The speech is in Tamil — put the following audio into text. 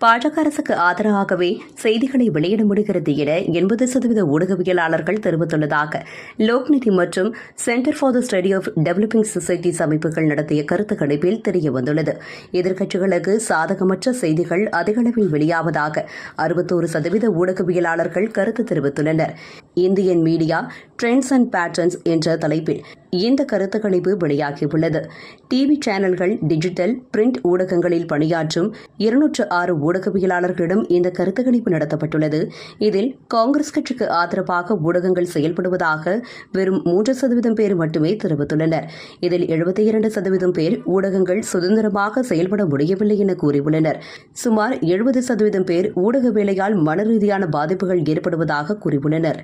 பாஜக அரசுக்கு ஆதரவாகவே செய்திகளை வெளியிட முடிகிறது என எண்பது சதவீத ஊடகவியலாளர்கள் தெரிவித்துள்ளதாக லோக்நிதி மற்றும் centre for the study of developing societies அமைப்புகள் நடத்திய கருத்து கணிப்பில் தெரியவந்துள்ளது. எதிர்க்கட்சிகளுக்கு சாதகமற்ற செய்திகள் அதிகளவில் வெளியாவதாக அறுபத்தோரு சதவீத ஊடகவியலாளர்கள் கருத்து தெரிவித்துள்ளனர். Indian media trends and patterns என்ற தலைப்பில் இந்த கருத்துக்கணிப்பு வெளியாகியுள்ளது. டிவி சேனல்கள் டிஜிட்டல் பிரிண்ட் ஊடகங்களில் பணியாற்றும் இருநூற்று ஆறு ஊடகவியலாளர்களிடம் இந்த கருத்துக்கணிப்பு நடத்தப்பட்டுள்ளது. இதில் காங்கிரஸ் கட்சிக்கு ஆதரவாக ஊடகங்கள் செயல்படுவதாக வெறும் மூன்று சதவீதம் பேர் மட்டுமே தெரிவித்துள்ளனர். இதில் எழுபத்தி இரண்டு சதவீதம் பேர் ஊடகங்கள் சுதந்திரமாக செயல்பட முடியவில்லை என கூறியுள்ளனர். சுமார் எழுபது சதவீதம் பேர் ஊடக வேலையால் மன ரீதியான பாதிப்புகள் ஏற்படுவதாக கூறியுள்ளனர்.